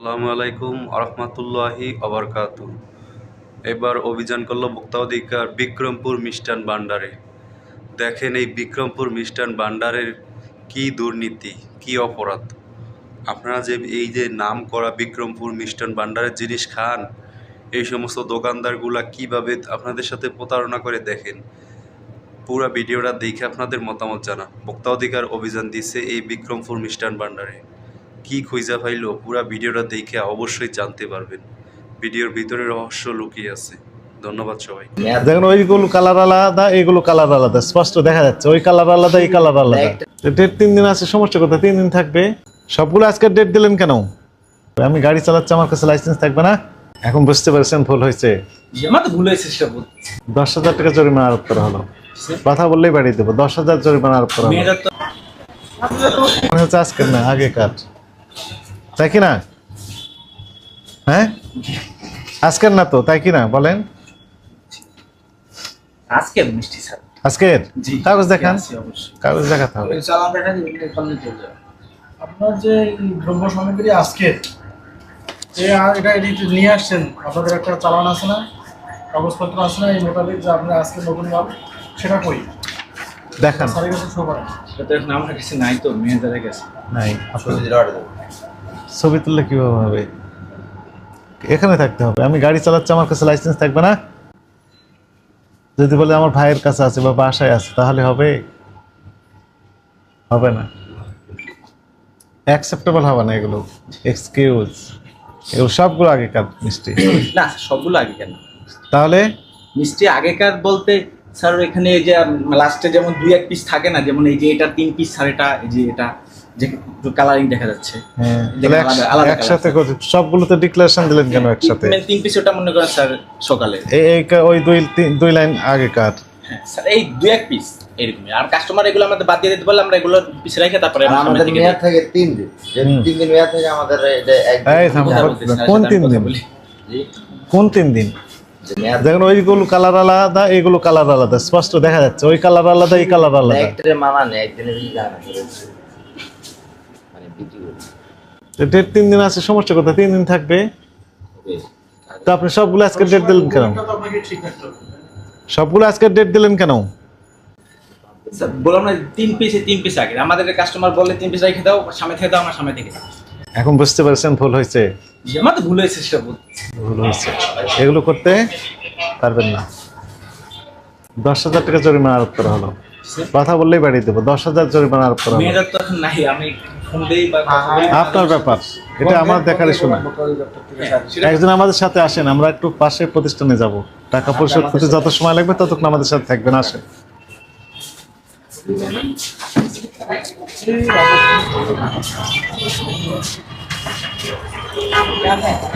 আসসালামু আলাইকুম আরহামতুল্লাহি আবরকাত এবার অভিযান করল ভোক্তা অধিকার বিক্রমপুর মিষ্টান ভান্ডারে দেখেন এই বিক্রমপুর মিষ্টান ভান্ডারের কি দুর্নীতি, কি অপরাধ। আপনারা যে এই যে নাম করা বিক্রমপুর মিষ্টান ভান্ডারের জিনিস খান, এই সমস্ত দোকানদারগুলা কীভাবে আপনাদের সাথে প্রতারণা করে দেখেন, পুরো ভিডিওটা দেখে আপনাদের মতামত জানা ভোক্তা অধিকার অভিযান দিছে এই বিক্রমপুর মিষ্টান ভান্ডারে কি খুঁজা পাইলো পুরা ভিডিওটা দেখে অবশ্যই জানতে পারবেন। ভিডিওর ভিতরে রহস্য লুকিয়ে আছে। ধন্যবাদ সবাই। দেখেন ওইগুলো কালার আলাদা এইগুলো কালার আলাদা। স্পষ্ট দেখা যাচ্ছে ওই কালার আলাদা এই কালার আলাদা। ডেট তিন দিন আছে সমস্যা কোথায়? তিন দিন থাকবে। সবগুলো আজকে ডেট দিলেন কেন? আমি গাড়ি চালাচ্ছি আমার কাছে লাইসেন্স থাকবে না। এখন বুঝতে পারছেন ভুল হয়েছে। আমার তো ভুল হয়েছে সেটা বলতে দশ হাজার টাকা জরিমানা আরোপ করা হলো। কথা বললেই বাড়িয়ে দেবো দশ হাজার জরিমানা আরোপ করা হলো। মনে হচ্ছে আজকের না আগেকার। তাই কি না? হ্যাঁ? আজকের না তো তাই কি না? বলেন। আজকের মিষ্টি স্যার। আজকের? কাগজ দেখান। কাগজ দেখাতে হবে। চালান দেখা চলে যাবে আপনার যে এই দ্রব্য সামগ্রী আজকের যে আর এটা এডিট নিয়ে আসছেন। আপনাদের একটা চালান আছে না? কাগজপত্র আছে না? এই মোতাবেক যে আপনার আজকে নতুন মাল সেটা কই? দেখান। স্যারের কাছে শো করেন। সেটা আমার কাছে নাই তো মেয়েদের কাছে। নাই। ছবি তুললে কীভাবে হবে? এখানে থাকতে হবে। আমি গাড়ি চালাচ্ছি আমার কাছে লাইসেন্স থাকবে না। যদি বলে আমার ভাইয়ের কাছে আছে বা বাসায় আছে তাহলে হবে? হবে না। অ্যাকসেপ্টেবল হবে না এগুলো। এক্সকিউজ এগুলো সবগুলো আগেকার মিষ্টি। না সবগুলো আগে কেন তাহলে? মিষ্টি আগেকার বলতে স্যার এখানে এই যে লাস্টে যেমন দুই এক পিস থাকে না যেমন এই যে এটা তিন পিস স্যার এটা এই যে এটা যে কালারিং দেখা যাচ্ছে। হ্যাঁ আলাদা- একসাথে করে সবগুলোতে ডিক্লারেশন দিলেন কেন একসাথে? মানে তিন পিস ওটা মনে করেন স্যার সকালে। এই এই ওই দুই তিন- দুই লাইন আগেকার। হ্যাঁ স্যার এই দুই এক পিস এরকমই। আর কাস্টমার এগুলো আমাদের বাদ দিয়ে দিতে পারলে আমরা এগুলো পিস রেখে তারপরে আমাদের মেয়াদ থাকে তিন দিন। যে তিন দিন মেয়াদ থেকে আমাদের এই যে এক দিন কোন- তিন দিন? বলি। জি, কোন তিন দিন? দেখেন ওইগুলো কালার আলাদা এইগুলো কালার আলাদা। স্পষ্ট দেখা যাচ্ছে ওই কালার আলাদা এই কালার আলাদা। একটারে মানা নেই একদিনের মানে ডেট তিন দিন আছে সমস্যা কোথায়? তিন দিন থাকবে। তো আপনি সবগুলো আজকে ডেট দিলেন কেন? সবগুলো আজকে ডেট দিলেন কেন? স্যার, বললাম না তিন পিসে তিন পিস আগে। আমাদের কাস্টমার বলে তিন পিস রেখে দাও সামনে থেকে দাও আমরা সামনে থেকে এখন বুঝতে পারছেন ভুল হয়েছে। জি, ভুল হয়েছে সেটা বলতে। ভুল হয়েছে। এগুলো করতে পারবেন না। দশ হাজার টাকা জরিমানা আরোপ করা হলো। কথা বললেই বাড়িয়ে দেবো। দশ হাজার জরিমানা আরোপ করা হলো। বলি। আপনার ব্যাপার। এটা আমার দেখারই শোনা। হ্যাঁ, একজন আমাদের সাথে আসেন আমরা একটু পাশে প্রতিষ্ঠানে যাব। টাকা পরিশোধ করতে যত সময় লাগবে ততক্ষণ আমাদের সাথে থাকবেন আসেন। আপনাদের Gracias.